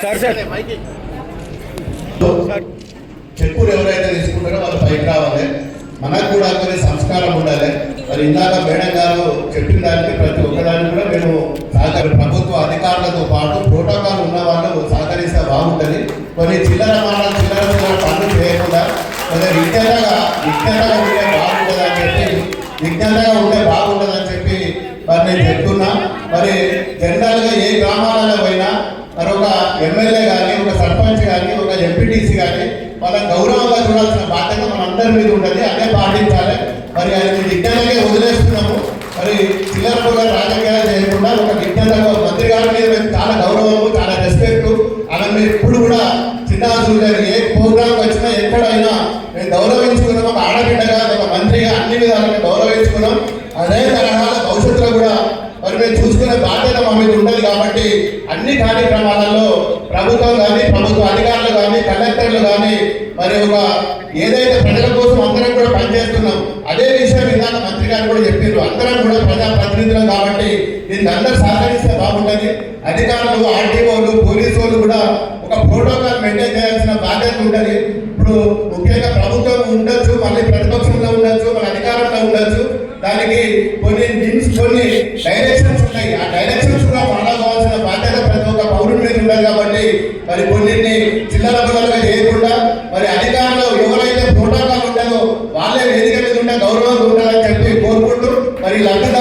Sir sir. చెక్కులు ఎవరైతే తీసుకుంటారో వాళ్ళు పైకి రావాలి. మనకు కూడా కొన్ని సంస్కారం ఉండాలి. మరి ఇందాక మేడం గారు చెప్పిన దానికి ప్రతి ఒక్కదానికి కూడా మేము సహకరి ప్రభుత్వ అధికారులతో పాటు ప్రోటోకాల్ ఉన్న వాళ్ళు సహకరిస్తే బాగుంటుంది. కొన్ని చిల్లర మాటలు చిల్లర పనులు చేయకుండా కొంచెం విజ్ఞతగా విజ్ఞతగా ఉంటే బాగుంటుంది అని చెప్పి విజ్ఞతగా ఉంటే బాగుంటుంది అని చెప్పి మరి నేను చెప్తున్నా. మరి జనరల్గా ఏ గ్రామాలలో పోయినా ఎమ్మెల్యే కానీ ఒక సర్పంచ్ కానీ ఒక ఎంపీటీసీ కానీ వాళ్ళ గౌరవంగా చూడాల్సిన బాధ్యత మన అందరి మీద ఉంటుంది. అదే పాటించాలి. మరి అది విజ్ఞానకే వదిలేస్తున్నాము. మరి చిల్లర కూడా రాజకీయాలు చేయకుండా ఒక విజ్ఞానంగా మంత్రి గారి మీద మేము చాలా గౌరవము చాలా రెస్పెక్ట్ ఆమె మీరు కూడా చిన్న గారు ఏ ప్రోగ్రామ్ వచ్చినా ఎక్కడైనా మేము గౌరవించుకున్నాం. ఒక ఆడబిడ్డగా ఒక మంత్రిగా అన్ని విధాలుగా గౌరవించుకున్నాం. అదే తరహాల భవిష్యత్తులో కూడా మరి మేము చూసుకునే బాధ్యత మా మీద ఉండదు కాబట్టి అన్ని కార్యక్రమాలలో ప్రభుత్వం కానీ ప్రభుత్వ అధికారులు కానీ కలెక్టర్లు కానీ మరి ఒక ఏదైతే ప్రజల కోసం అందరం కూడా పనిచేస్తున్నాం అదే విషయం విధాన మంత్రి గారు కూడా చెప్పారు. అందరం కూడా ప్రజా ప్రతినిధులం కాబట్టి దీన్ని అందరూ సహకరిస్తే బాగుంటుంది. అధికారులు ఆర్టీఓలు పోలీసు వాళ్ళు కూడా ఒక ప్రోటోకాల్ మెయింటైన్ చేయాల్సిన బాధ్యత ఉంటుంది. ఇప్పుడు ముఖ్యంగా ప్రభుత్వం ఉండొచ్చు మళ్ళీ ప్రతిపక్షంలో కొన్ని థింగ్స్ కొన్ని డైరెక్షన్స్ ఉన్నాయి. ఆ డైరెక్షన్స్ కూడా ఫాలో కావాల్సిన బాధ్యత ప్రతి ఒక్క పౌరుడి మీద ఉండదు కాబట్టి మరి కొన్నింటిని జిల్లాల పిల్లలుగా చేయకుండా మరి అధికారులు ఎవరైతే ప్రోటోకాల్ ఉంటారో వాళ్ళే వేదిక మీద ఉన్న గౌరవంగా ఉండాలని చెప్పి కోరుకుంటూ మరి వీళ్ళందరూ